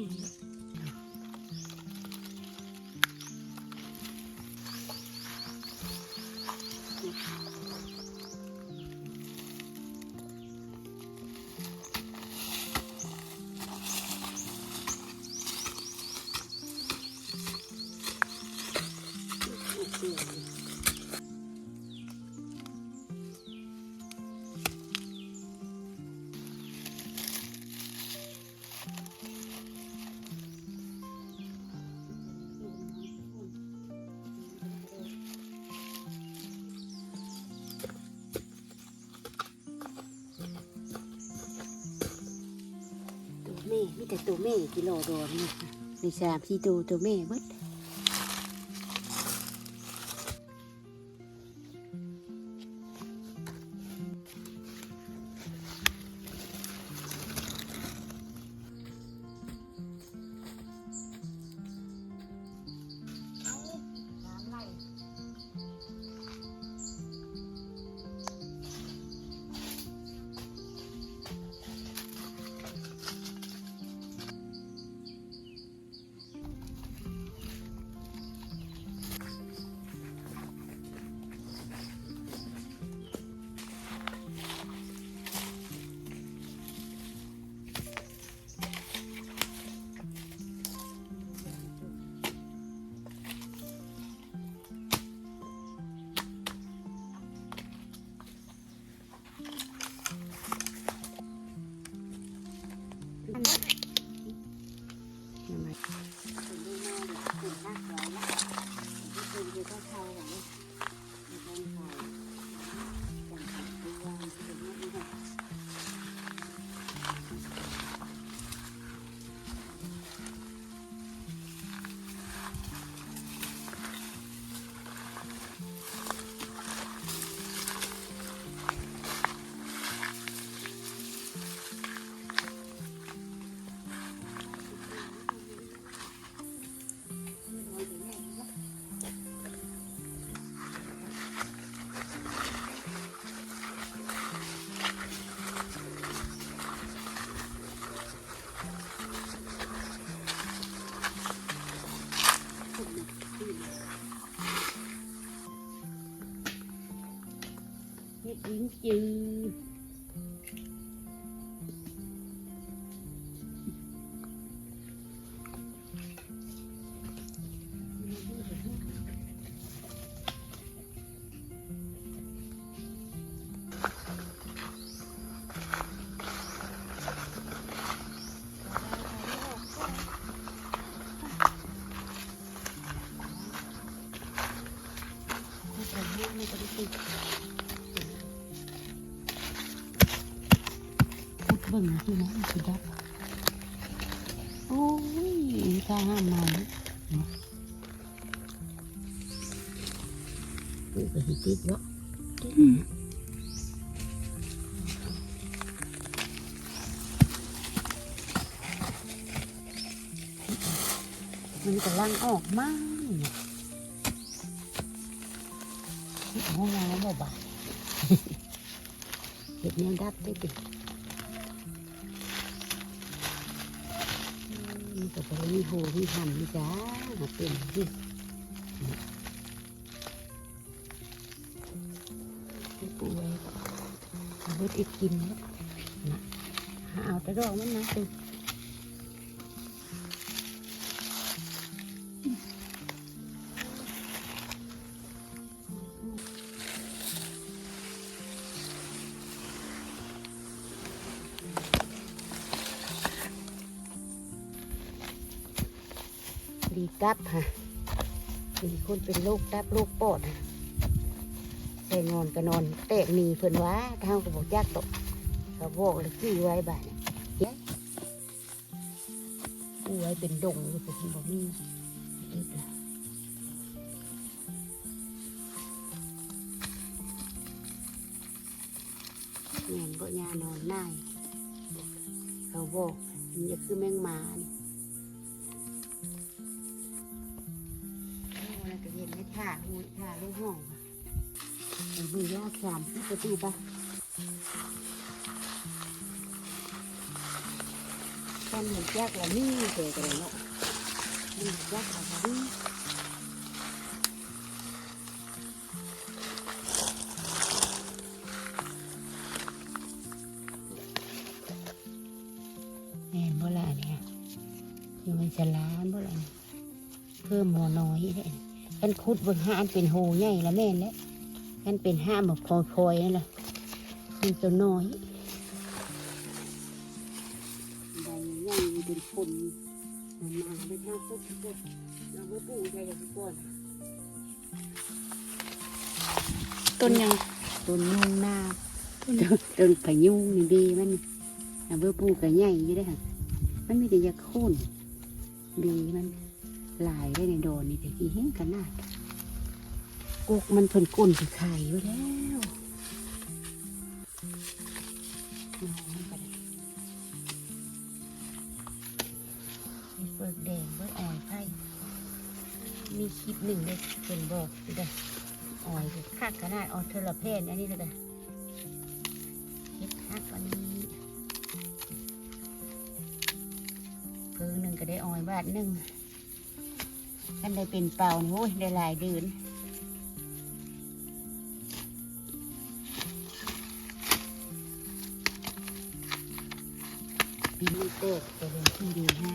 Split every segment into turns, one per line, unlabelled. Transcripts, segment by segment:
สูงตัว มีแต่ตัวแม่กิโลโดนนี่ค่ะมีสามสี่ตัวตัวแม่เบิด ฮ็ เบิ่งคือนะมันคือดับโอ้ยข้าห้ามมาเลยเนาะกูก็สิติดวะมันกำลังออกมาเนี่ยห้องน้ำบ่บาดเห็ดแมงดับได้ติ มีแต่ไปมีโหมีหันมีจ้ามาเป็นดิให้ปูไว้เอาไว้ติดกินนะหาเอาแต่ดอกมันนะติ ดีกับฮะมีคนเป็นโรคตับโรคปอดฮะใส่นอนก็นอนแตกหนีเพิ่นว่าท้าก็บอกยากตกเขาบอกเลยขี้ไว้บ่ายเนี่ยกูไว้เป็นดงเลยผมบอกมีอีกแล้วแม่นก็ยานอนน่ายเขาบอกนจะคือแมงมาเนี่ย ผ่าหูถ่าลูกห้องค่ะมันมียอดสามที่ประตูปะกันหมือนแยกละนี่เจอกันเลยเนาะมันเหมือนแยกละนี่แม่บ่ละเนี่ยอยู่มันจะล้านบ่ละเนี่เพิ่มหมอน้อยเลย กันคุดเบนห้าอันเป็นโหใหญ่ละแม่นแล้วกันเป็นห้าแบบพลอยๆนั่นแหละมันตัวน้อยใบใหญ่เป็นคนมันมาเป็นหน้าปุ๊บปุ๊บเราไม่ปูใจกับทุกคน
ต้นยัง
ต้นยุงนาต้นต้นพะยุงนี่ดีมันเราไม่ปูกับใหญ่อยี่ได้อค่ะมันมีแต่ยาโค่นดีมัน หลายได้ในโดนนี่แต่กี่เห็นขนาดกุกมันเพิ่นก้นถือไข่ไว้แล้วเอามันไปเลยมีเปลือกแดงเปลือกอ่อยไผ่มีคลิปหนึ่งเลยเป็นบอกดูด้อ่อยคือคักขนาดออเทอร์เพนอันนี้เลยได้เฮ็ดคักอันนี้เพิ่งหนึ่งก็ได้อ่อยบาทหนึ่ง กันได้เป็นเป่านี่โอ้ยได้หลายเดือนปีนี้เตกจะเป็นที่ดีห้า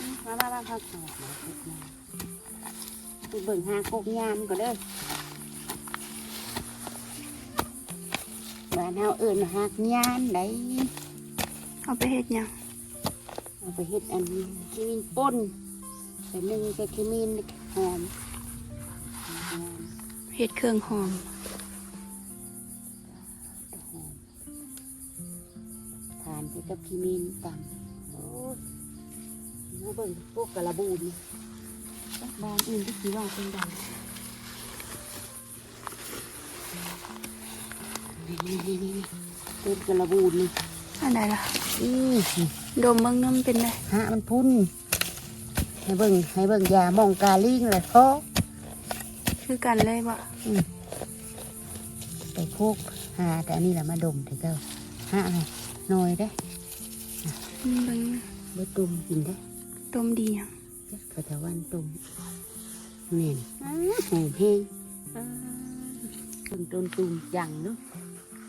มมาบ้าบ้าเขาขอมากกยามไปเบิ่งหากกยามก็เด้อบ้านเฮาเอิ้นหากยามได้
เอาไปเฮ็ดหยัง
เอาไปเฮ็ดอันนี้ขี้มินป่นไปนึ่งไปขี้มินหอมหอม
เฮ็ดเครื่องหอม
หอมทานไปกับขี้มินต่ำโอ้ย มาเบิ่งพวกกระบูนจักบ้านอื่นที่สีว่าเป็นใดนี่นี่นี่นี่เป็นกระบูนนี่
อันใดล่ะ
อือ
ดมเบิ่งน้ำเป็นได
หามันพุ่นให้เบิ่งให้เบิ่งยามองกาลิงเลยพอ
คือกันเลยบ่
ไปโคกหาแต่อันนี้แหละมาดมเถอะเจ้าหาอะไรหน่อยได้
อืมเบิ่ง
เบิดตุ่มกินได้
ต้มดีหยัง
จักกระตวันตุ่มเนี่ยอ้าหอมเพลงอ้าเบิ่งต้นตุ่มจังเนาะ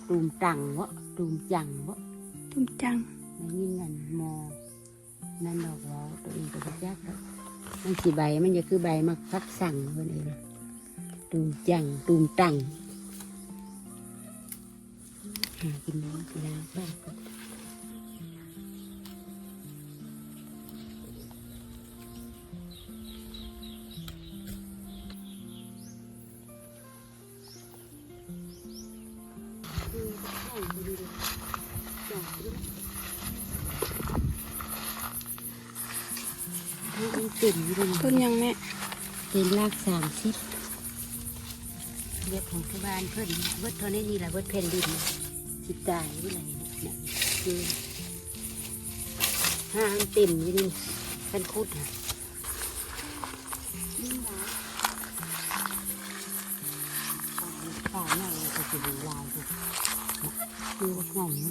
ตุ่มจังวะตุ่มจังวะ
ต้มจัง
ไม่ยินนั่นมอนั่นดอกว้าตัวเองก็บ่จักแล้วมันสีใบมันจะคือใบมักพักสั่งเพิ่นเองตุ่มจังตุ่มตังหากินน้ำกีฬาบ้านก็ เต็มอยู่เลย
ต้นหยังแม่
เป็นรากสามสิบเรียกของที่บ้านเพิ่นเบิดเท่านี้นี่แหละเบิดแผ่นดินสิตายนี่แหละเนี่ยคือห้าอันเต็มอยู่นี่เป็นคุดนะ คือว่าไง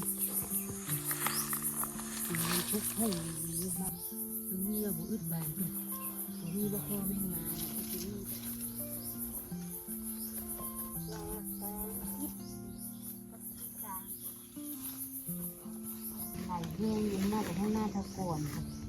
มันมันทุกข์ให้มันเยอะมากมันมีระบบอึดบานด้วยมันมีบ่พอแม่งมาก็จะมีไหลแห้งยังน่าจะทั้งหน้าตะกอนครับ